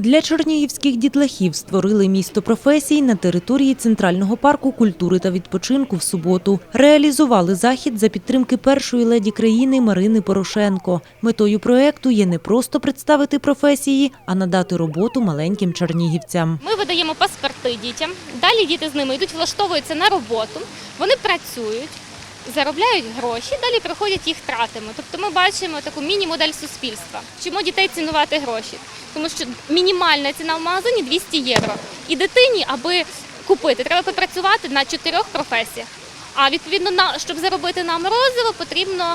Для чернігівських дітлахів створили місто професій на території Центрального парку культури та відпочинку в суботу. Реалізували захід за підтримки першої леді країни Марини Порошенко. Метою проекту є не просто представити професії, а надати роботу маленьким чернігівцям. Ми видаємо паспорти дітям. Далі діти з ними йдуть, влаштовуються на роботу. Вони працюють, заробляють гроші, далі приходять їх тратами. Тобто ми бачимо таку міні-модель суспільства. Вчимо дітей цінувати гроші, тому що мінімальна ціна в магазині 200 євро. І дитині, аби купити, треба попрацювати на чотирьох професіях. А відповідно, на щоб заробити на морозиво, потрібно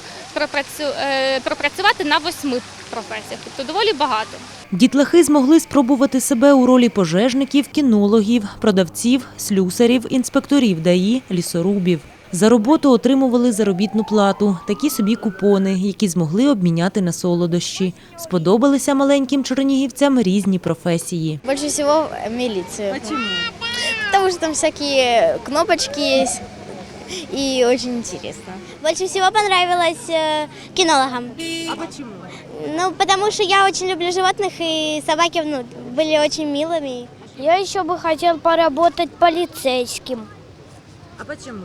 е, пропрацювати на восьми професіях, тобто доволі багато. Дітлахи змогли спробувати себе у ролі пожежників, кінологів, продавців, слюсарів, інспекторів ДАІ, лісорубів. За роботу отримували заробітну плату, такі собі купони, які змогли обміняти на солодощі. Сподобалися маленьким чернігівцям різні професії. Больше всего милицию. Почему? Потому что там всякие кнопочки есть и очень интересно. Больше всего понравилось э, кинологам. А почему? Ну, потому что я очень люблю животных, и собаки ну, были очень милыми. Я еще бы хотел поработать полицейским. А почему?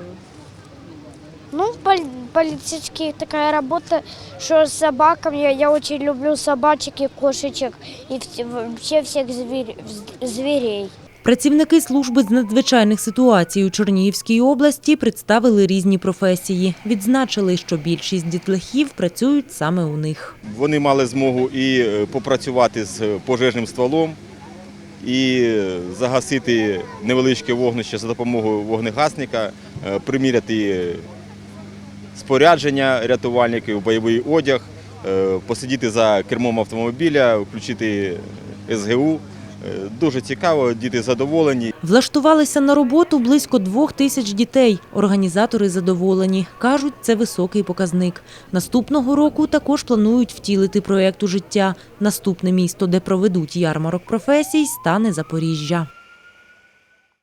Ну, пол- полицейский такая работа, что с собаками, я, я очень люблю собачек и кошечек, и вообще всех зверь- зверей. Працівники служби з надзвичайних ситуацій у Чернігівській області представили різні професії. Відзначили, що більшість дітлахів працюють саме у них. Вони мали змогу і е, попрацювати з пожежним стволом, і е, загасити невеличке вогнище за допомогою вогнегасника, е, приміряти спорядження рятувальників, бойовий одяг, е, посидіти за кермом автомобіля, включити СГУ. Е, Дуже цікаво, діти задоволені. Влаштувалися на роботу близько двох тисяч дітей. Організатори задоволені. Кажуть, це високий показник. Наступного року також планують втілити проєкт у життя. Наступне місто, де проведуть ярмарок професій, стане Запоріжжя.